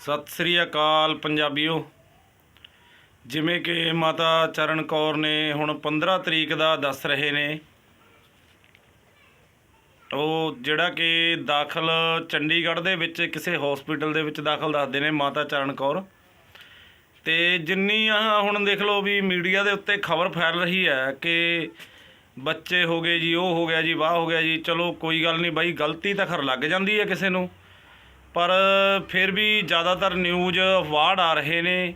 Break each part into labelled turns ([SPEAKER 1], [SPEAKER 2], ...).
[SPEAKER 1] ਸਤਿ ਸ੍ਰੀ ਅਕਾਲ ਪੰਜਾਬੀਓ। ਜਿਵੇਂ ਕਿ ਮਾਤਾ ਚਰਨ ਕੌਰ ਨੇ ਹੁਣ 15 ਤਰੀਕ ਦਾ ਦੱਸ ਰਹੇ ਨੇ। ਉਹ ਜਿਹੜਾ ਕਿ ਦਾਖਲ ਚੰਡੀਗੜ੍ਹ ਦੇ ਵਿੱਚ ਕਿਸੇ ਹਸਪੀਟਲ ਦੇ ਵਿੱਚ ਦਾਖਲ ਦੱਸਦੇ ਨੇ ਮਾਤਾ ਚਰਨ ਕੌਰ। ਤੇ ਜਿੰਨੀ ਆ ਹੁਣ ਦੇਖ ਲਓ ਵੀ ਮੀਡੀਆ ਦੇ ਉੱਤੇ ਖਬਰ ਫੈਲ ਰਹੀ ਹੈ ਕਿ ਬੱਚੇ ਹੋ ਗਏ ਜੀ, ਉਹ ਹੋ ਗਿਆ ਜੀ, ਵਾਹ ਹੋ ਗਿਆ ਜੀ, ਚਲੋ ਕੋਈ ਗੱਲ ਨਹੀਂ ਬਾਈ, ਗਲਤੀ ਤਾਂ ਖਰ ਲੱਗ ਜਾਂਦੀ ਹੈ ਕਿਸੇ ਨੂੰ। ਪਰ ਫਿਰ ਵੀ ਜ਼ਿਆਦਾਤਰ ਨਿਊਜ਼ ਅਫਵਾਰਡ ਆ ਰਹੇ ਨੇ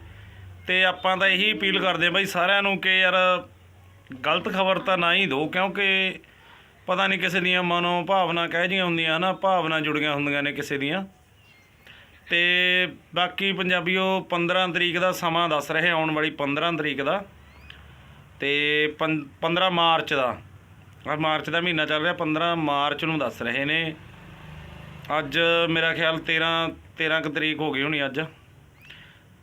[SPEAKER 1] ਤੇ ਆਪਾਂ ਤਾਂ ਇਹੀ ਅਪੀਲ ਕਰਦੇ ਹਾਂ ਬਾਈ ਸਾਰਿਆਂ ਨੂੰ ਕਿ ਯਾਰ ਗਲਤ ਖਬਰ ਤਾਂ ਨਾ ਹੀ ਦਿਓ ਕਿਉਂਕਿ ਪਤਾ ਨਹੀਂ ਕਿਸੇ ਦੀਆਂ ਮਨੋ ਭਾਵਨਾ ਕਹਿ ਜੀਆਂ ਹੁੰਦੀਆਂ ਨਾ ਭਾਵਨਾ ਜੁੜੀਆਂ ਹੁੰਦੀਆਂ ਨੇ ਕਿਸੇ ਦੀਆਂ। ਤੇ ਬਾਕੀ ਪੰਜਾਬੀਓ 15 ਤਰੀਕ ਦਾ ਸਮਾਂ ਦੱਸ ਰਹੇ ਆਉਣ ਵਾਲੀ 15 ਤਰੀਕ ਦਾ। ਤੇ ਪੰ- 15 ਮਾਰਚ ਦਾ। ਮਾਰਚ ਦਾ ਮਹੀਨਾ ਚੱਲ ਰਿਹਾ 15 ਮਾਰਚ ਨੂੰ ਦੱਸ ਰਹੇ ਨੇ। ਅੱਜ ਮੇਰਾ ਖਿਆਲ 13 13 ਕੁ ਤਰੀਕ ਹੋ ਗਈ ਹੋਣੀ ਅੱਜ।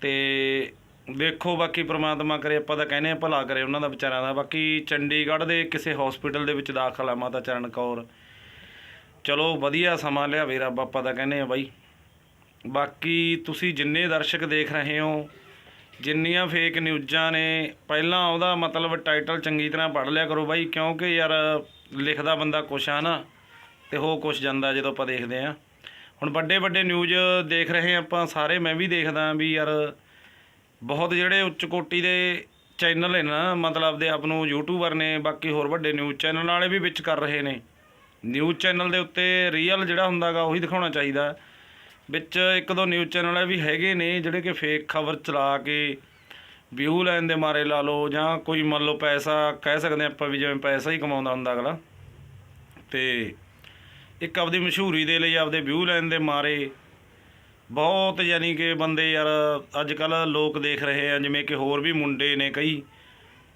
[SPEAKER 1] ਤੇ ਦੇਖੋ ਬਾਕੀ ਪ੍ਰਮਾਤਮਾ ਕਰੇ, ਆਪਾਂ ਤਾਂ ਕਹਿੰਦੇ ਆ ਭਲਾ ਕਰੇ ਉਹਨਾਂ ਦਾ ਵਿਚਾਰਾਂ ਦਾ। ਬਾਕੀ ਚੰਡੀਗੜ੍ਹ ਦੇ ਕਿਸੇ ਹਸਪੀਟਲ ਦੇ ਵਿੱਚ ਦਾਖਲ ਆ ਮਾਤਾ ਚਰਨ ਕੌਰ। ਚਲੋ ਵਧੀਆ ਸਮਾਂ ਲਿਆਵੇ ਰੱਬ, ਆਪਾਂ ਤਾਂ ਕਹਿੰਦੇ ਆ ਬਾਈ। ਬਾਕੀ ਤੁਸੀਂ ਜਿੰਨੇ ਦਰਸ਼ਕ ਦੇਖ ਰਹੇ ਹੋ, ਜਿੰਨੀਆਂ ਫੇਕ ਨਿਊਜ਼ਾਂ ਨੇ, ਪਹਿਲਾਂ ਉਹਦਾ ਮਤਲਬ ਟਾਈਟਲ ਚੰਗੀ ਤਰ੍ਹਾਂ ਪੜ੍ਹ ਲਿਆ ਕਰੋ ਬਾਈ, ਕਿਉਂਕਿ ਯਾਰ ਲਿਖਦਾ ਬੰਦਾ ਕੁਛ ਆ ਨਾ। ਤੇ ਹੋ ਕੁਛ ਜਾਂਦਾ ਜਦੋਂ ਆਪਾਂ ਦੇਖਦੇ ਆ ਹੁਣ ਵੱਡੇ ਵੱਡੇ ਨਿਊਜ਼ ਦੇਖ ਰਹੇ ਆਪਾਂ, ਸਾਰੇ ਮੈਂ ਵੀ ਦੇਖਦਾ ਵੀ ਯਾਰ ਬਹੁਤ ਜਿਹੜੇ ਉੱਚ ਕੋਟੀ ਦੇ ਚੈਨਲ ਨੇ ਨਾ, ਮਤਲਬ ਦੇ ਆਪ ਨੂੰ ਯੂਟਿਊਬਰ ਨੇ, ਬਾਕੀ ਹੋਰ ਵੱਡੇ ਨਿਊਜ਼ ਚੈਨਲ ਵਾਲੇ ਵੀ ਵਿੱਚ ਕਰ ਰਹੇ ਨੇ। ਨਿਊਜ਼ ਚੈਨਲ ਦੇ ਉੱਤੇ ਰੀਅਲ ਜਿਹੜਾ ਹੁੰਦਾਗਾ ਉਹੀ ਦਿਖਾਉਣਾ ਚਾਹੀਦਾ। ਵਿੱਚ ਇੱਕ ਦੋ ਨਿਊਜ਼ ਚੈਨਲ ਵਾਲੇ ਵੀ ਹੈਗੇ ਨੇ, ਜਿਹੜੇ ਕਿ ਫੇਕ ਖਬਰ ਚਲਾ ਕੇ ਵਿਊ ਲੈਣ ਦੇ ਮਾਰੇ ਲਾ ਲਓ, ਜਾਂ ਕੋਈ ਮੰਨ ਲਓ ਪੈਸਾ ਕਹਿ ਸਕਦੇ ਆਪਾਂ ਵੀ ਜਿਵੇਂ ਪੈਸਾ ਹੀ ਕਮਾਉਂਦਾ ਹੁੰਦਾ ਅਗਲਾ। ਤੇ ਇੱਕ ਆਪਦੀ ਮਸ਼ਹੂਰੀ ਦੇ ਲਈ ਆਪਦੇ ਵਿਊ ਲੈਣ ਦੇ ਮਾਰੇ। ਬਹੁਤ ਯਾਨੀ ਕਿ ਬੰਦੇ ਯਾਰ ਅੱਜ ਕੱਲ ਲੋਕ ਦੇਖ ਰਹੇ ਆ, ਜਿਵੇਂ ਕਿ ਹੋਰ ਵੀ ਮੁੰਡੇ ਨੇ ਕਈ,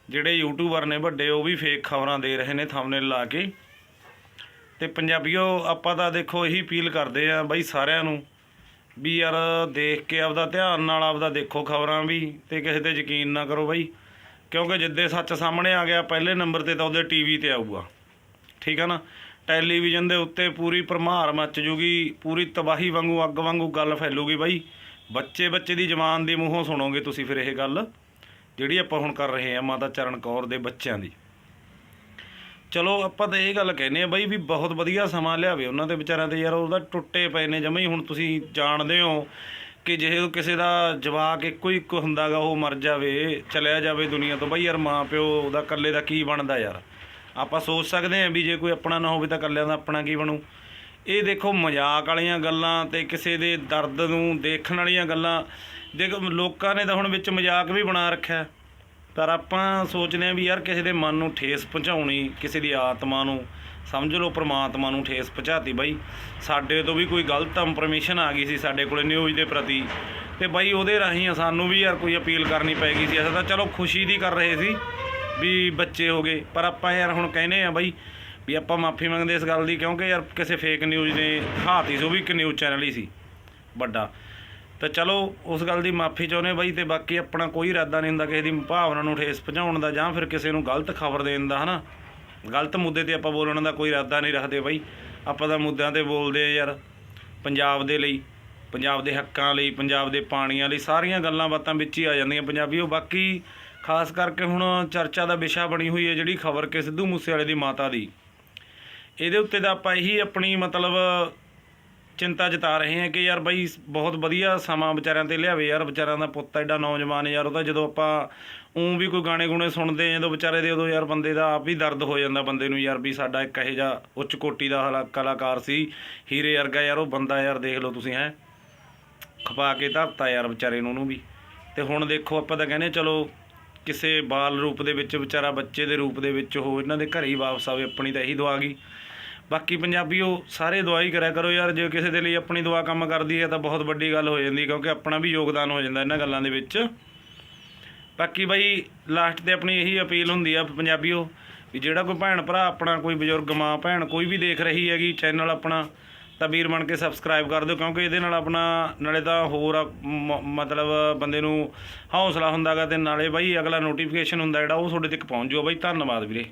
[SPEAKER 1] ਜਿਹੜੇ ਯੂਟਿਊਬਰ ਨੇ ਵੱਡੇ, ਉਹ ਵੀ ਫੇਕ ਖਬਰਾਂ ਦੇ ਰਹੇ ਨੇ ਥੰਬਨੇਲ ਲਾ ਕੇ। ਤੇ ਪੰਜਾਬੀਓ, ਆਪਾਂ ਤਾਂ ਦੇਖੋ ਇਹੀ ਅਪੀਲ ਕਰਦੇ ਆ ਬਾਈ ਸਾਰਿਆਂ ਨੂੰ ਵੀ ਯਾਰ ਦੇਖ ਕੇ ਆਪਦਾ ਧਿਆਨ ਨਾਲ ਆਪਦਾ ਦੇਖੋ ਖਬਰਾਂ ਵੀ ਤੇ ਕਿਸੇ ਤੇ ਯਕੀਨ ਨਾ ਕਰੋ ਬਾਈ। ਕਿਉਂਕਿ ਜਿੱਦੇ ਸੱਚ ਸਾਹਮਣੇ ਆ ਗਿਆ, ਪਹਿਲੇ ਨੰਬਰ ਤੇ ਤਾਂ ਉਹਦੇ ਟੀਵੀ ਤੇ ਆਊਗਾ। ਠੀਕ ਆ ਨਾ? ਟੈਲੀਵਿਜ਼ਨ ਦੇ ਉੱਤੇ ਪੂਰੀ ਭਰਮਾਰ ਮੱਚ ਜੂਗੀ, ਪੂਰੀ ਤਬਾਹੀ ਵਾਂਗੂ, ਅੱਗ ਵਾਂਗੂ ਗੱਲ ਫੈਲੂਗੀ ਬਾਈ। ਬੱਚੇ ਬੱਚੇ ਦੀ ਜਵਾਨ ਦੇ ਮੂੰਹੋਂ ਸੁਣੋਗੇ ਤੁਸੀਂ ਫਿਰ ਇਹ ਗੱਲ, ਜਿਹੜੀ ਆਪਾਂ ਹੁਣ ਕਰ ਰਹੇ ਆ ਮਾਤਾ ਚਰਨ ਕੌਰ ਦੇ ਬੱਚਿਆਂ ਦੀ। ਚਲੋ, ਆਪਾਂ ਤਾਂ ਇਹ ਗੱਲ ਕਹਿੰਦੇ ਆ ਬਾਈ ਵੀ ਬਹੁਤ ਵਧੀਆ ਸਮਾਂ ਲਿਆਵੇ ਉਹਨਾਂ ਦੇ ਵਿਚਾਰਿਆਂ ਤੇ। ਯਾਰ ਉਹਦਾ ਟੁੱਟੇ ਪਏ ਨੇ ਜਮੇ ਹੀ, ਹੁਣ ਤੁਸੀਂ ਜਾਣਦੇ ਹੋ ਕਿ ਜੇ ਕਿਸੇ ਦਾ ਜਵਾਕ ਇੱਕੋ ਹੀ ਇੱਕ ਹੁੰਦਾਗਾ, ਉਹ ਮਰ ਜਾਵੇ, ਚਲਿਆ ਜਾਵੇ ਦੁਨੀਆ ਤੋਂ। ਬਾਈ ਯਾਰ ਮਾਂ ਪਿਓ ਉਹਦਾ ਇਕੱਲੇ ਦਾ ਕੀ ਬਣਦਾ ਯਾਰ? ਆਪਾਂ ਸੋਚ ਸਕਦੇ ਹਾਂ ਵੀ ਜੇ ਕੋਈ ਆਪਣਾ ਨਾ ਹੋਵੇ ਤਾਂ ਇਕੱਲਿਆਂ ਦਾ ਆਪਣਾ ਕੀ ਬਣੂ? ਇਹ ਦੇਖੋ, ਮਜ਼ਾਕ ਵਾਲੀਆਂ ਗੱਲਾਂ ਤੇ ਕਿਸੇ ਦੇ ਦਰਦ ਨੂੰ ਦੇਖਣ ਵਾਲੀਆਂ ਗੱਲਾਂ। ਦੇਖੋ, ਲੋਕਾਂ ਨੇ ਤਾਂ ਹੁਣ ਵਿੱਚ ਮਜ਼ਾਕ ਵੀ ਬਣਾ ਰੱਖਿਆ। ਪਰ ਆਪਾਂ ਸੋਚਦੇ ਹਾਂ ਵੀ ਯਾਰ ਕਿਸੇ ਦੇ ਮਨ ਨੂੰ ਠੇਸ ਪਹੁੰਚਾਉਣੀ, ਕਿਸੇ ਦੀ ਆਤਮਾ ਨੂੰ, ਸਮਝ ਲਓ ਪ੍ਰਮਾਤਮਾ ਨੂੰ ਠੇਸ ਪਹੁੰਚਾਤੀ ਬਾਈ। ਸਾਡੇ ਤੋਂ ਵੀ ਕੋਈ ਗਲਤ ਇਨਫੋਰਮੇਸ਼ਨ ਆ ਗਈ ਸੀ ਸਾਡੇ ਕੋਲੇ ਨਿਊਜ਼ ਦੇ ਪ੍ਰਤੀ। ਤੇ ਬਾਈ ਉਹਦੇ ਰਾਹੀਂ ਸਾਨੂੰ ਵੀ ਯਾਰ ਕੋਈ ਅਪੀਲ ਕਰਨੀ ਪੈਗੀ ਸੀ। ਅਸੀਂ ਤਾਂ ਚਲੋ ਖੁਸ਼ੀ ਦੀ ਕਰ ਰਹੇ ਸੀ। ਵੀ ਬੱਚੇ ਹੋ ਗਏ। ਪਰ ਆਪਾਂ ਯਾਰ ਹੁਣ ਕਹਿੰਦੇ ਆ ਬਾਈ ਵੀ ਆਪਾਂ ਮਾਫੀ ਮੰਗਦੇ ਇਸ ਗੱਲ ਦੀ ਕਿਉਂਕਿ ਯਾਰ ਕਿਸੇ ਫੇਕ ਨਿਊਜ਼ ਨੇ ਹਾਤੀ ਸੋ ਵੀ ਇੱਕ ਨਿਊਜ਼ ਚੈਨਲ ਹੀ ਸੀ ਵੱਡਾ। ਤਾਂ ਚਲੋ ਉਸ ਗੱਲ ਦੀ ਮਾਫੀ ਚਾਹੁੰਦੇ ਬਾਈ ਤੇ ਬਾਕੀ ਆਪਣਾ ਕੋਈ ਇਰਾਦਾ ਨਹੀਂ ਹੁੰਦਾ ਕਿਸੇ ਦੀ ਭਾਵਨਾ ਨੂੰ ਠੇਸ ਪਹੁੰਚਾਉਣ ਦਾ ਜਾਂ ਫਿਰ ਕਿਸੇ ਨੂੰ ਗਲਤ ਖਬਰ ਦੇਣ ਦਾ, ਹਨਾ? ਗਲਤ ਮੁੱਦੇ ਤੇ ਆਪਾਂ ਬੋਲਣ ਦਾ ਕੋਈ ਇਰਾਦਾ ਨਹੀਂ ਰੱਖਦੇ ਬਾਈ। ਆਪਾਂ ਤਾਂ ਮੁੱਦਿਆਂ ਤੇ ਬੋਲਦੇ ਆ ਯਾਰ ਪੰਜਾਬ ਦੇ ਲਈ। ਪੰਜਾਬ ਦੇ ਹੱਕਾਂ ਲਈ, ਪੰਜਾਬ ਦੇ ਪਾਣੀਆਂ ਲਈ, ਸਾਰੀਆਂ ਗੱਲਾਂ ਬਾਤਾਂ ਵਿੱਚ ਹੀ ਆ ਜਾਂਦੀਆਂ ਪੰਜਾਬੀਓ। ਬਾਕੀ ਖਾਸ ਕਰਕੇ ਹੁਣ ਚਰਚਾ ਦਾ ਵਿਸ਼ਾ ਬਣੀ ਹੋਈ ਹੈ ਜਿਹੜੀ ਖਬਰ ਕਿ ਸਿੱਧੂ ਮੂਸੇਵਾਲੇ ਦੀ ਮਾਤਾ ਦੀ। ਇਹਦੇ ਉੱਤੇ ਤਾਂ ਆਪਾਂ ਇਹੀ ਆਪਣੀ ਮਤਲਬ ਚਿੰਤਾ ਜਤਾ ਰਹੇ ਹਾਂ ਕਿ ਯਾਰ ਬਾਈ ਬਹੁਤ ਵਧੀਆ ਸਮਾਂ ਵਿਚਾਰਿਆਂ ਤੇ ਲਿਆਵੇ ਯਾਰ, ਵਿਚਾਰਿਆਂ ਦਾ ਪੁੱਤ ਐਡਾ ਨੌਜਵਾਨ ਯਾਰ ਉਹਦਾ ਜਦੋਂ ਆਪਾਂ ਉਂ ਵੀ ਕੋਈ ਗਾਣੇ ਗੁਣੇ ਸੁਣਦੇ ਹਾਂ, ਜਦੋਂ ਵਿਚਾਰੇ ਦੇ ਉਦੋਂ ਯਾਰ ਬੰਦੇ ਦਾ ਆਪ ਹੀ ਦਰਦ ਹੋ ਜਾਂਦਾ ਬੰਦੇ ਨੂੰ ਯਾਰ ਵੀ ਸਾਡਾ ਇੱਕ ਇਹੋ ਜਿਹਾ ਉੱਚ ਕੋਟੀ ਦਾ ਹਲਾ ਕਲਾਕਾਰ ਸੀ, ਹੀਰੇ ਵਰਗਾ ਯਾਰ, ਉਹ ਬੰਦਾ ਯਾਰ ਦੇਖ ਲਓ ਤੁਸੀਂ, ਹੈ। ਖਪਾ ਕੇ ਧਰਤਾ ਯਾਰ ਵਿਚਾਰੇ ਨੂੰ ਉਹਨੂੰ ਵੀ। ਤੇ ਹੁਣ ਦੇਖੋ ਆਪਾਂ ਤਾਂ ਕਹਿੰਦੇ ਚਲੋ ਕਿਸੇ ਬਾਲ ਰੂਪ ਦੇ ਵਿੱਚ ਵਿਚਾਰਾ ਬੱਚੇ ਦੇ ਰੂਪ ਦੇ ਵਿੱਚ ਉਹ ਇਹਨਾਂ ਦੇ ਘਰੇ ਹੀ ਵਾਪਸ ਆਵੇ, ਆਪਣੀ ਤਾਂ ਇਹੀ ਦੁਆ ਗਈ ਬਾਕੀ ਪੰਜਾਬੀਓ ਸਾਰੇ ਦੁਆ ਹੀ ਕਰਿਆ ਕਰੋ ਯਾਰ, ਜੇ ਕਿਸੇ ਦੇ ਲਈ ਆਪਣੀ ਦੁਆ ਕੰਮ ਕਰਦੀ ਹੈ ਤਾਂ ਬਹੁਤ ਵੱਡੀ ਗੱਲ ਹੋ ਜਾਂਦੀ, ਕਿਉਂਕਿ ਆਪਣਾ ਵੀ ਯੋਗਦਾਨ ਹੋ ਜਾਂਦਾ ਇਹਨਾਂ ਗੱਲਾਂ ਦੇ ਵਿੱਚ। ਬਾਕੀ ਬਾਈ ਲਾਸਟ ਤੇ ਆਪਣੀ ਇਹੀ ਅਪੀਲ ਹੁੰਦੀ ਆ ਪੰਜਾਬੀਓ, ਵੀ ਜਿਹੜਾ ਕੋਈ ਭੈਣ ਭਰਾ, ਆਪਣਾ ਕੋਈ ਬਜ਼ੁਰਗ ਮਾਂ, ਭੈਣ ਕੋਈ ਵੀ ਦੇਖ ਰਹੀ ਹੈਗੀ ਚੈਨਲ ਆਪਣਾ ਤਾਂ ਵੀਰ ਬਣ ਕੇ ਸਬਸਕ੍ਰਾਈਬ ਕਰ ਦਿਓ, ਕਿਉਂਕਿ ਇਹਦੇ ਨਾਲ ਆਪਣਾ, ਨਾਲੇ ਤਾਂ ਹੋਰ ਮਤਲਬ ਬੰਦੇ ਨੂੰ ਹੌਸਲਾ ਹੁੰਦਾਗਾ ਤੇ ਨਾਲੇ ਬਾਈ ਅਗਲਾ ਨੋਟੀਫਿਕੇਸ਼ਨ ਹੁੰਦਾ ਜਿਹੜਾ, ਉਹ ਤੁਹਾਡੇ ਤੱਕ ਪਹੁੰਚ ਜਾਊਗਾ ਬਾਈ, ਧੰਨਵਾਦ ਵੀਰੇ।